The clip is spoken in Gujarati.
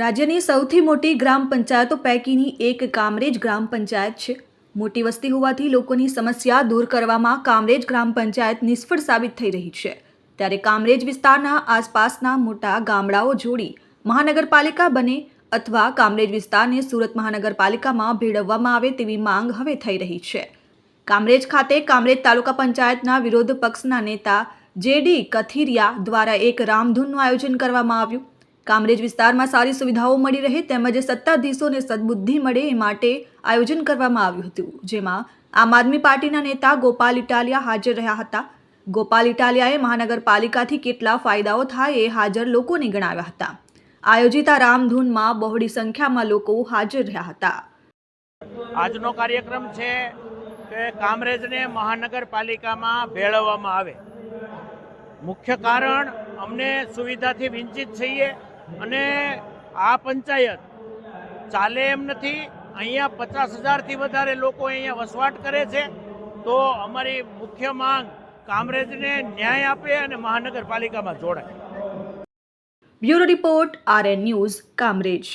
રાજ્યની સૌથી મોટી ગ્રામ પંચાયતો પૈકીની એક કામરેજ ગ્રામ પંચાયત છે. મોટી વસ્તી હોવાથી લોકોની સમસ્યા દૂર કરવામાં કામરેજ ગ્રામ પંચાયત નિષ્ફળ સાબિત થઈ રહી છે. ત્યારે કામરેજ વિસ્તારના આસપાસના મોટા ગામડાઓ જોડી મહાનગરપાલિકા બને અથવા કામરેજ વિસ્તારને સુરત મહાનગરપાલિકામાં ભેળવવામાં આવે તેવી માંગ હવે થઈ રહી છે. કામરેજ ખાતે કામરેજ તાલુકા પંચાયતના વિરોધ પક્ષના નેતા જેડી કથિરિયા દ્વારા એક રામધૂનનું આયોજન કરવામાં આવ્યું. કામરેજ વિસ્તારમાં સારી સુવિધાઓ મળી રહે તેમજ સત્તાધીશોને સદબુદ્ધિ મળે એ માટે આયોજન કરવામાં આવ્યું હતું, જેમાં આમ આદમી પાર્ટીના નેતા ગોપાલ ઇટાલિયા હાજર રહ્યા હતા. ગોપાલ ઇટાલિયાએ મહાનગરપાલિકાથી કેટલા ફાયદાઓ થાય એ હાજર લોકોને ગણાવ્યા હતા. આયોજિત આ રામધૂનમાં બહોળી સંખ્યામાં લોકો હાજર રહ્યા હતા. આજનો કાર્યક્રમ છે કે કામરેજને મહાનગરપાલિકામાં ભેળવવામાં આવે. મુખ્ય કારણ અમને સુવિધાથી વંચિત છીએ. અને આ પંચાયત ચાલે એમ નથી. અહીંયા પચાસ હજારથી વધારે લોકો અહીંયા વસવાટ કરે છે. તો અમારી મુખ્ય માંગ કામરેજને ન્યાય આપે અને મહાનગરપાલિકામાં જોડાય. Bureau report RN news, Kamrej.